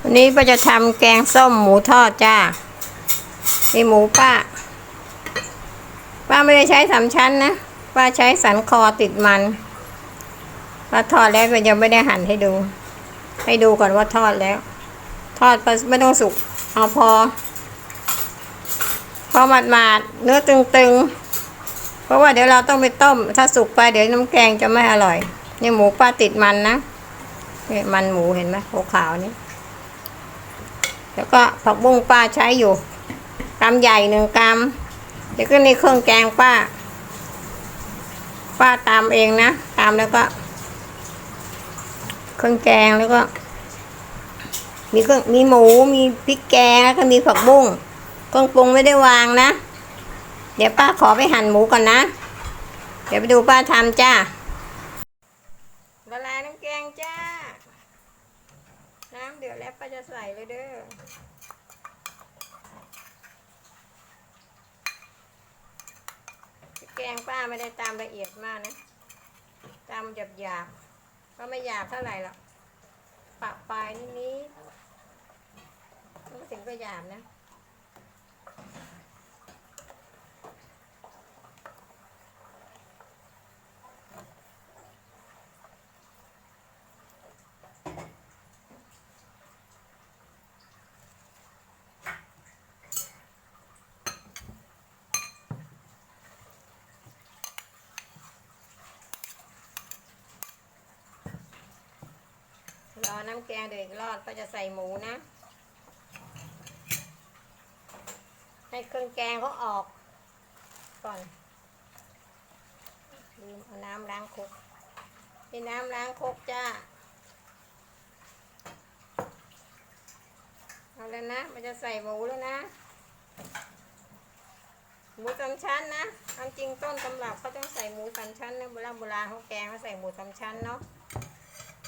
วันนี้ป้าจะทำแกงส้มหมูทอดจ้านี่หมูป้า ป้าไม่ได้ใช้สามชั้นนะ ป้าใช้สันคอติดมันป้าทอดแล้วก็ยังไม่ได้หั่นให้ดู ให้ดูก่อนว่าทอดแล้ว ทอดไปไม่ต้องสุก เอาพอ พอหมาดๆเนื้อตึงๆ เพราะว่าเดี๋ยวเราต้องไปต้ม ถ้าสุกไปเดี๋ยวน้ำแกงจะไม่อร่อย นี่หมูป้าติดมันนะนี่มันหมูเห็นไหมขาวๆนี่ แล้วก็ผักบุ้งป้าใช้อยู่กำใหญ่หนึ่งกำเดี๋ยวก็นี่เครื่องแกงป้า ป้าตามเองนะ ตามแล้วก็ เครื่องแกงแล้วก็ มีเครื่องมีหมูมีพริกแกงแล้วก็มีผักบุ้งเครื่องปรุงไม่ได้วางนะ เดี๋ยวป้าขอไปหั่นหมูก่อนนะ เดี๋ยวไปดูป้าทำจ้าละลายน้ำแกงจ้า น้ำเดือดแล้วป้า จะใส่เลยเด้อแกงป้าไม่ได้ตามละเอียดมากนะตามหยาบหยาบๆก็ไม่หยาบเท่าไหร่หรอกปะปลายนิดนี้ไม่ถึงก็หยาบนะ รอน้ำแกงเดือดอีกรอดก็จะใส่หมูนะ ให้เครื่องแกงเขาออก ก่อนลืมเอาน้ำล้างครกนี่น้ำล้างครกจ้าเอาแล้วนะ มันจะใส่หมูแล้วนะ หมูสามชั้นนะอันจริงต้นตำรับเขาต้องใส่หมูสามชั้นนะโบราณโบราณเขาแกงเขาใส่หมูสามชั้นเนาะ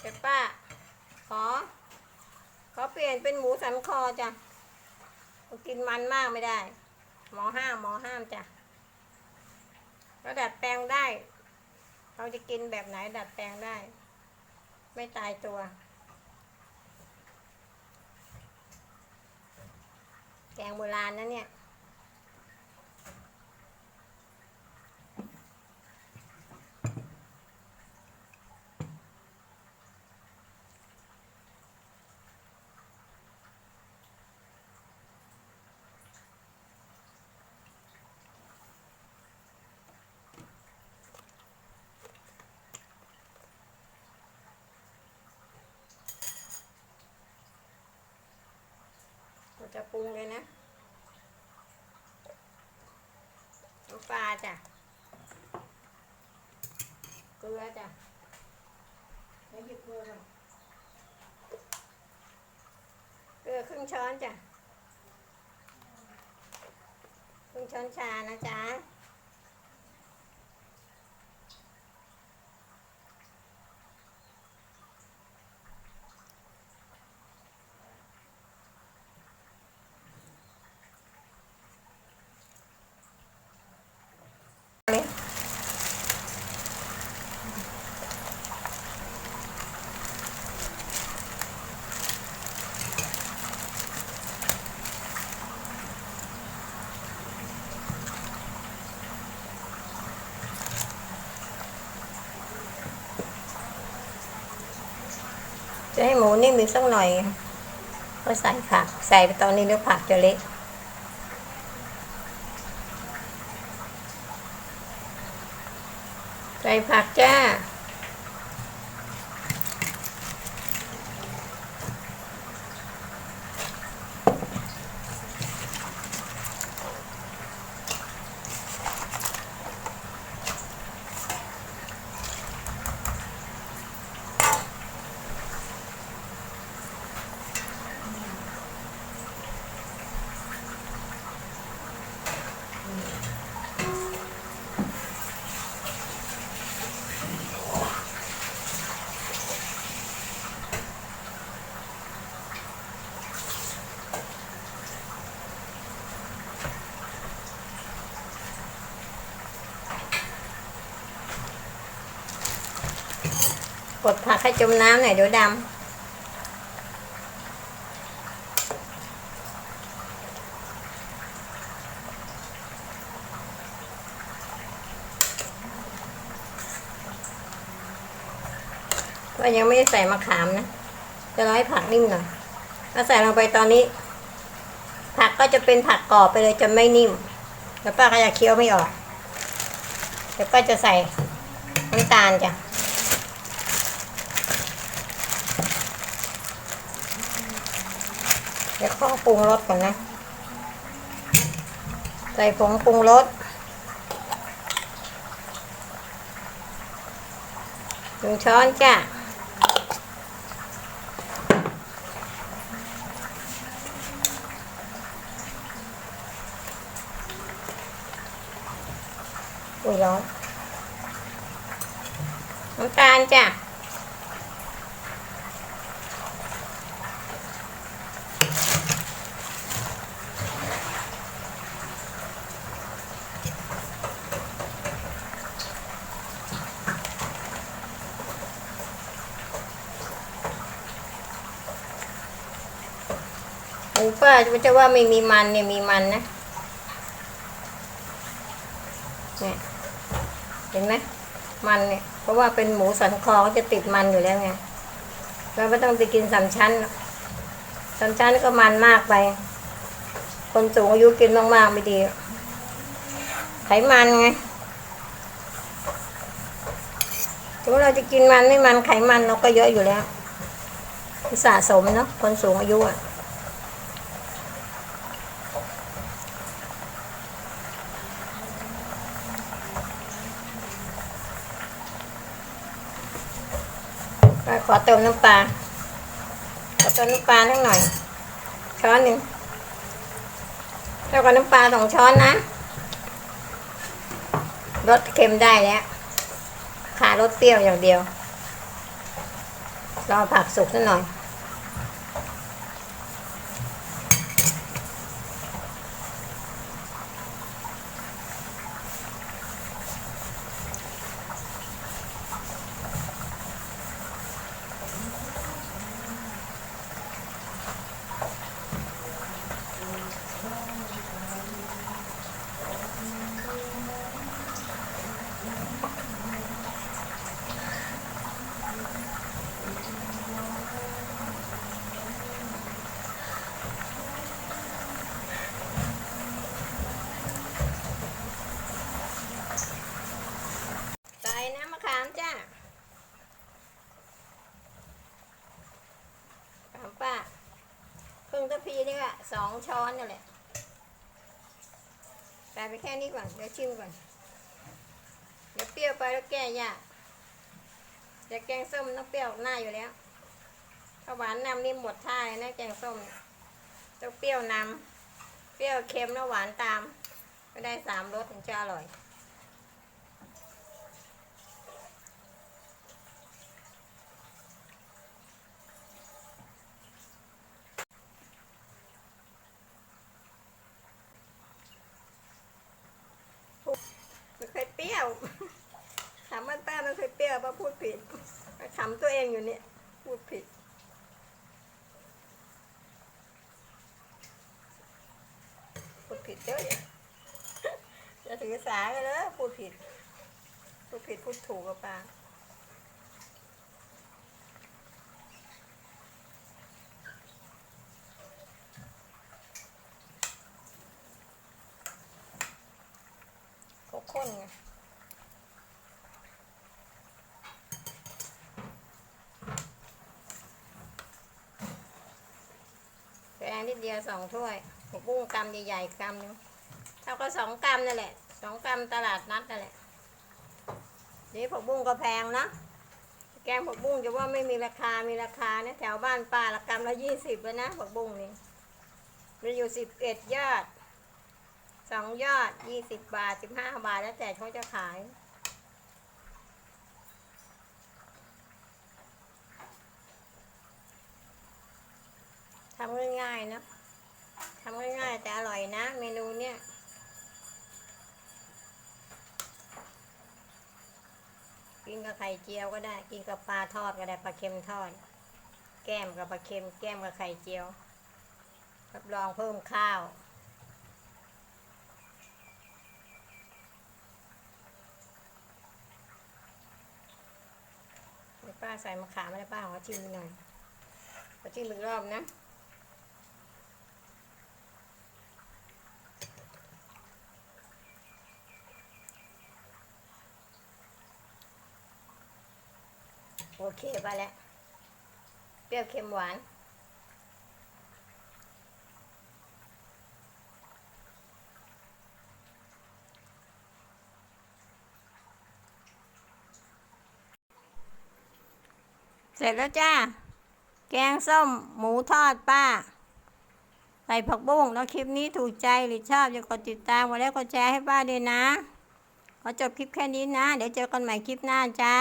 แต่ป้า ขอ ขอเปลี่ยนเป็นหมูสันคอจ้ะกินมันมากไม่ได้ หมอห้ามหมอห้ามจ้ะเราดัดแปลงได้ เราจะกินแบบไหนดัดแปลงได้ ไม่ตายตัว แกงโบราณนะเนี่ย ปรุงเลยนะน้ำปลาจ้ะ เกลือจ้ะแล้วหยิบเกลือก่อนเกลือครึ่งช้อนจ้ะ ครึ่งช้อนชานะจ๊ะ เลยจะให้หมูนิ่มอีกสักหน่อยก็ใส่ผัก ใส่ไปตอนนี้เดี๋ยวผักจะเละ ใส่ผักจ้า กดผักให้จมน้ำหน่อยดี๋ยดำก็ยังไม่ใส่มะขามนะ จะร้อยผักนิ่มหน่อยถ้าใส่ลงไปตอนนี้ ผักก็จะเป็นผักกรอบไปเลยจะไม่นิ่ม แล้วป้าก็จะเคี้ยวไม่ออกแล้วป้าจะใส่น้ำตาลจ้ะ เดี๋ยวข้อปรุงรสก่อนนะ ใส่ผงปรุงรสหนึ่งช้อนจ้ะอุ้ยร้อนน้ำตาลจ้ะ หมูป้าจะว่าไม่มีมันเนี่ยมีมันนะเนี่ยเห็นไหมมันเนี่ย เพราะว่าเป็นหมูสันคอเขาจะติดมันอยู่แล้วไงเราไม่ต้องไปกินสามชั้นสามชั้นก็มันมากไป คนสูงอายุกินมากๆไม่ดี ไขมันไงถึงเราจะกินมันไม่มันไขมันเราก็เยอะอยู่แล้วสะสมเนาะคนสูงอายุอะ ขอเติมน้ำปลา ขอเติมน้ำปลาสักหน่อย ช้อนหนึ่งแล้วก็น้ำปลาสองช้อนนะรสเค็มได้แล้วขารสเปรี้ยวอย่างเดียว รอผักสุกสักหน่อย ใส่น้ำมะขามจ้าขามป้าครึ่งตะ พีนี่ก็สองช้อนนี่นแหละใส่ไปแค่นี้ก่อน เดี๋ยวชิมก่อน เดี๋ยวเปรี้ยวไปแล้วแก้ยากเดี๋ยวแกงส้มต้องเปรี้ยวหน้าอยู่แล้วถ้าหวานนำนี่หมดท่าเลยนะแกงส้มต้องเปรี้ยวนำเปรี้ยวเค็มแล้วหวานตาม ก็ได้สามรสถึงจะอร่อย ไม่เคยเปรี้ยว ถามมันป้ามันเคยเปรี้ยวป้าพูดผิดขำตัวเองอยู่เนี่ย พูดผิด พูดผิดเยอะเนี่ยจะถือสากันเลยพูดผิด พูดผิดพูดถูกกับป้าก็ข้นไง งนิดเดียวสองถ้วยผักบุ้งกำใหญ่ๆกำหนึงเท่ากับสองกำนั่นแหละสองกำตลาดนัดนั่นแหละนี่ผักบุ้งก็แพงนะแกงผักบุ้งจะว่าไม่มีราคามีราคานะแถวบ้านป้าละกำละยี่สิบเลยนะผักบุ้งนี่มีอยู่สิบเอ็ดยอดสองยอดยี่สิบบาทสิบห้าบาทแล้วแต่เขาจะขาย ทำง่ายๆนะทำง่ายๆแต่อร่อยนะ เมนูเนี้ยกินกับไข่เจียวก็ได้ กินกับปลาทอดก็ได้ปลาเค็มทอด แก้มกับปลาเค็ม แก้มกับไข่เจียวรับรองเพิ่มข้าวป้าใส่มะขามมาแล้ป้าขอชิมหน่อยขอชิมอีกรอบนะ โอเคไปแล้ว เปรี้ยวเค็มหวาน เสร็จแล้วจ้า แกงส้มหมูทอดป้า ใส่ผักบุ้งแล้วคลิปนี้ถูกใจหรือชอบอย่ากดติดตามกดไลค์กดแชร์ให้ป้าด้วยนะ ขอจบคลิปแค่นี้นะ เดี๋ยวเจอกันใหม่คลิปหน้าจ้า